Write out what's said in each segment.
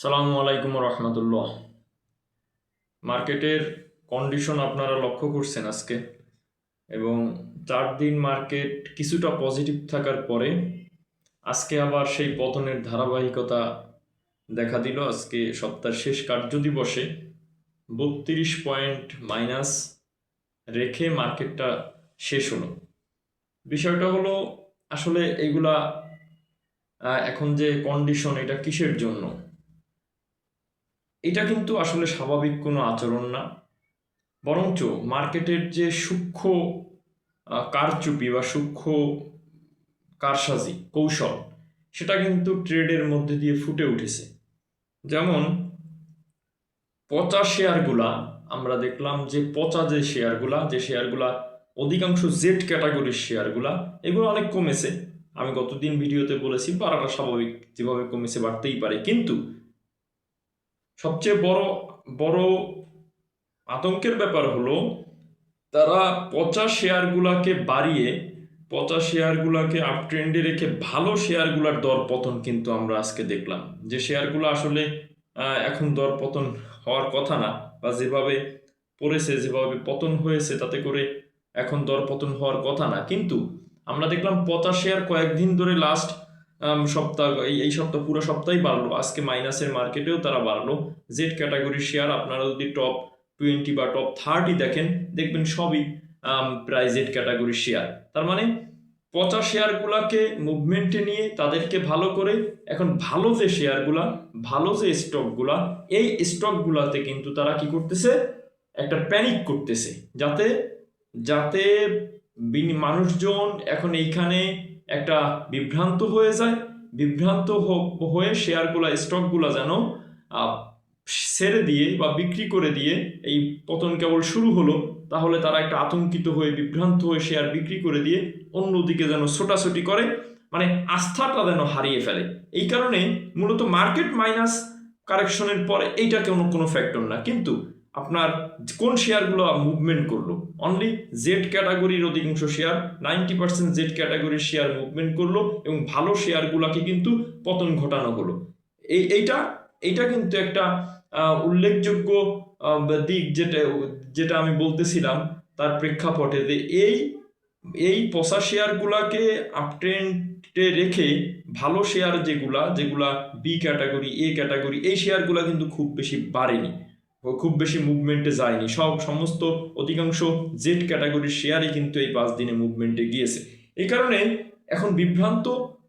সালামু আলাইকুম রহমতুল্লাহ মার্কেটের কন্ডিশন আপনারা লক্ষ্য করছেন আজকে। এবং চার দিন মার্কেট কিছুটা পজিটিভ থাকার পরে আজকে আবার সেই পতনের ধারাবাহিকতা দেখা দিল। আজকে সপ্তাহের শেষ কার্য দিবসে বত্রিশ পয়েন্ট মাইনাস রেখে মার্কেটটা শেষ হলো। বিষয়টা হলো, আসলে এগুলা এখন যে কন্ডিশন, এটা কিসের জন্য? এটা কিন্তু আসলে স্বাভাবিক কোনো আচরণ না। বরঞ্চ মার্কেটের যে সূক্ষ্ম কারচুপি বা সূক্ষ্ম কারসাজি, কৌশল, সেটা কিন্তু ট্রেডের মধ্যে দিয়ে ফুটে উঠেছে। যেমন পচা শেয়ারগুলা, আমরা দেখলাম যে পচা যে শেয়ারগুলা যে শেয়ারগুলা অধিকাংশ জেড ক্যাটাগরির শেয়ারগুলা, এগুলো অনেক কমেছে। আমি গতদিন ভিডিওতে বলেছি, বাড়াটা স্বাভাবিক যেভাবে কমেছে, বাড়তেই পারে। কিন্তু সবচেয়ে বড় বড় আতঙ্কের ব্যাপার হলো তারা পচা শেয়ারগুলাকে বাড়িয়ে, পচা শেয়ারগুলাকে আপ ট্রেন্ডে রেখে ভালো শেয়ারগুলার দর পতন কিন্তু আমরা আজকে দেখলাম। যে শেয়ারগুলো আসলে এখন দর পতন হওয়ার কথা না, বা যেভাবে পড়েছে, যেভাবে পতন হয়েছে, তাতে করে এখন দর পতন হওয়ার কথা না। কিন্তু আমরা দেখলাম পচা শেয়ার কয়েকদিন ধরে লাস্ট সপ্তাহ, এই সপ্তাহ, পুরো সপ্তাহই বাড়লো। আজকে মাইনাসের মার্কেটেও তারা বাড়লো। জেড ক্যাটাগরির শেয়ার আপনারা যদি টপ টোয়েন্টি বা টপ থার্টি দেখেন, দেখবেন সবই প্রায় জেড ক্যাটাগরির শেয়ার তার মানে পচা শেয়ারগুলাকে মুভমেন্টে নিয়ে তাদেরকে ভালো করে, এখন ভালো যে শেয়ারগুলা ভালো যে স্টকগুলা এই স্টকগুলাতে কিন্তু তারা কি করতেছে? একটা প্যানিক করতেছে। যাতে যাতে মানুষজন এখন এইখানে একটা বিভ্রান্ত হয়ে যায়। বিভ্রান্ত হয়ে শেয়ারগুলা, স্টকগুলা যেন ছেড়ে দিয়ে বা বিক্রি করে দিয়ে এই পতন কেবল শুরু হলো, তাহলে তারা একটা আতঙ্কিত হয়ে, বিভ্রান্ত হয়ে শেয়ার বিক্রি করে দিয়ে অন্যদিকে যেন ছোটাছুটি করে মানে আস্থাটা যেন হারিয়ে ফেলে। এই কারণে মূলত মার্কেট মাইনাস কারেকশনের পরে এইটা কোনো কোনো ফ্যাক্টর না। কিন্তু আপনার কোন শেয়ারগুলো মুভমেন্ট করল? অনলি জেড ক্যাটাগরির অধিকাংশ শেয়ার নাইনটি পার্সেন্ট জেড ক্যাটাগরির শেয়ার মুভমেন্ট করল এবং ভালো শেয়ারগুলোকে কিন্তু পতন ঘটানো হলো। এই, এইটা এইটা কিন্তু একটা উল্লেখযোগ্য দিক যেটা যেটা আমি বলতেছিলাম তার প্রেক্ষাপটে যে এই এই পচা শেয়ারগুলাকে আপট্রেন্ডে রেখে ভালো শেয়ার যেগুলা যেগুলা বি ক্যাটাগরি এ ক্যাটাগরি এই শেয়ারগুলা কিন্তু খুব বেশি বাড়েনি। খুব বেশি মুভমেন্টে যায়নি। সব সমস্ত অধিকাংশ জেড ক্যাটাগরির শেয়ারই কিন্তু এই পাঁচ দিনে মুভমেন্টে গিয়েছে। এই কারণে এখন বিভ্রান্ত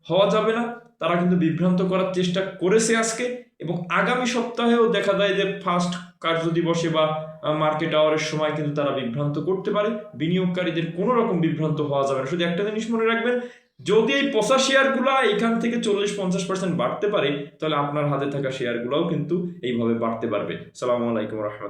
হওয়া যাবে না। তারা কিন্তু বিভ্রান্ত করার চেষ্টা করেছে আজকে এবং আগামী সপ্তাহেও দেখা যায় যে ফার্স্ট কার্য দিবসে বা মার্কেট আওয়ারের সময় কিন্তু তারা বিভ্রান্ত করতে পারে। বিনিয়োগকারীদের কোনো রকম বিভ্রান্ত হওয়া যাবে না। শুধু একটা জিনিস মনে রাখবেন যদি এই পচা শেয়ারগুলা এখান থেকে চল্লিশ, পঞ্চাশ পার্সেন্ট বাড়তে পারে, তাহলে আপনার হাতে থাকা শেয়ারগুলোও কিন্তু এইভাবে বাড়তে পারবে। সালামু আলাইকুম রহমতুল্লাহ।